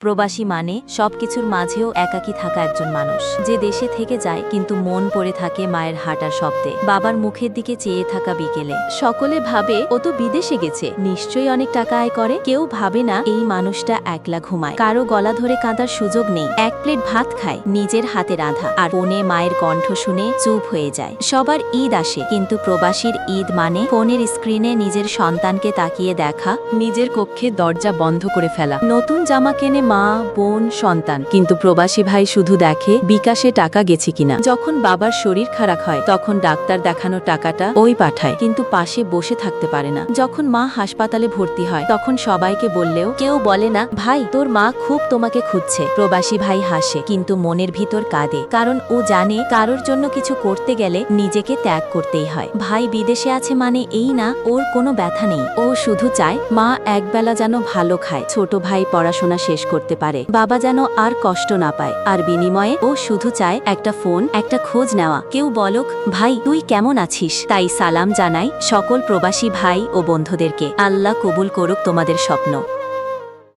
প্রবাসী মানে সবকিছুর মাঝেও একাকী থাকা একজন মানুষ। যে দেশে থেকে যায় কিন্তু মন পড়ে থাকে মায়ের হাঁটার শব্দে। বাবার মুখের দিকে চেয়ে থাকা বিকেলে। সকলে ভাবে, ও তো বিদেশে গেছে। নিশ্চয়ই অনেক টাকা আয় করে। কেউ ভাবে না, এই মানুষটা একলা ঘুমায়। কারও গলা ধরে কাঁদার সুযোগ নেই। এক প্লেট ভাত খায়, নিজের হাতে রাধা। আর ফোনে মায়ের কণ্ঠ শুনে চুপ হয়ে যায়। সবার ঈদ আসে, কিন্তু প্রবাসীর ঈদ মানে ফোনের স্ক্রিনে নিজের সন্তানকে তাকিয়ে দেখা, নিজের কক্ষে দরজা বন্ধ করে ফেলা। নতুন জামা কেনে মা, বোন, সন্তান। কিন্তু প্রবাসী ভাই শুধু দেখে বিকাশে টাকা গেছে কিনা। যখন বাবার শরীর খারাপ হয়, তখন ডাক্তার দেখানোর টাকাটা ওই পাঠায়। কিন্তু পাশে বসে থাকতে পারে না। যখন মা হাসপাতালে ভর্তি হয়, তখন সবাইকে বললেও, কেউ বলে না, ভাই, তোর মা খুব তোমাকে খুঁজছে। প্রবাসী ভাই হাসে, কিন্তু মনের ভিতর কাঁদে। কারণ ও জানে কারোর জন্য কিছু করতে গেলে নিজেকে ত্যাগ করতেই হয়। ভাই বিদেশে আছে মানে এই না, ওর কোনো ব্যথা নেই। ও শুধু চায়, মা, একবেলা যেন ভালো খায়। ছোট ভাই পড়াশোনা শেষ করতে পারে। বাবা যেন আর কষ্ট না পায়। আর বিনিময়ে ও শুধু চায় একটা ফোন, একটা খোঁজ নেওয়া। কেউ বলক, ভাই, তুই কেমন আছিস? তাই সালাম জানাই সকল প্রবাসী ভাই ও বন্ধুদেরকে। আল্লাহ কবুল করুক তোমাদের স্বপ্ন।